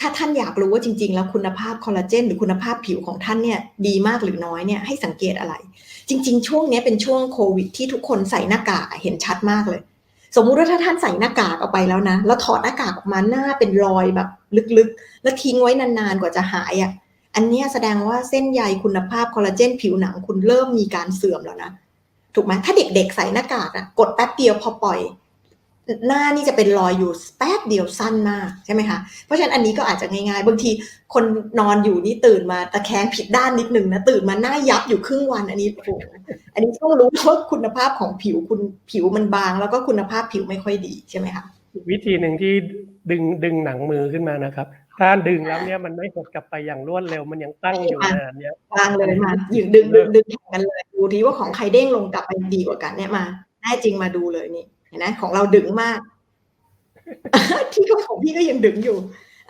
ถ้าท่านอยากรู้ว่าจริง ๆ แล้วคุณภาพคอลลาเจนหรือคุณภาพผิวของท่านเนี่ยดีมากหรือน้อยเนี่ยให้สังเกตอะไร จริง ๆ ช่วงนี้เป็นช่วงโควิด ที่ทุกคนใส่หน้ากากเห็นชัดมากเลย สมมุติว่าถ้าท่านใส่หน้ากากออกไปแล้วนะแล้วถอดหน้ากากออกมาหน้าเป็นรอยแบบลึกๆ แล้วทิ้งไว้นานๆกว่าจะหายอะอันนี้แสดงว่าเส้นใยคุณภาพคอลลาเจนผิวหนังคุณเริ่มมีการเสื่อมแล้วนะถูกไหมถ้าเด็กๆใส่หน้ากากอะกดแป๊บเดียวพอปล่อย หน้านี่จะเป็นรอยอยู่แป๊บเดียวสั้นมากใช่ไหมคะ เพราะฉะนั้นอันนี้ก็อาจจะง่ายๆ บางทีคนนอนอยู่นี่ตื่นมาตะแคงผิดด้านนิดนึงนะตื่นมาหน้ายับอยู่ครึ่งวันอันนี้โอ้โหอันนี้ต้องรู้ว่าคุณภาพของผิวคุณผิวมันบาง แล้วก็คุณภาพผิวไม่ค่อยดีใช่ไหมคะอีกวิธีหนึ่งที่ดึงดึงหนังมือขึ้นมานะครับถ้าดึงแล้วเนี่ยมันไม่หดกลับไปอย่างรวดเร็วมันยังตั้งอยู่นานเนี่ยบางเลยมาหยิงดึงดึงดึงแข่งกันเลยดูทีว่าของใครเด้งลงกลับไปดีกว่ากันเนี่ยมาแน่จริงมาดูเลยนี่เห็ นะของเราดึงมาก ที่ก็ของพี่ก็ยังดึงอยู่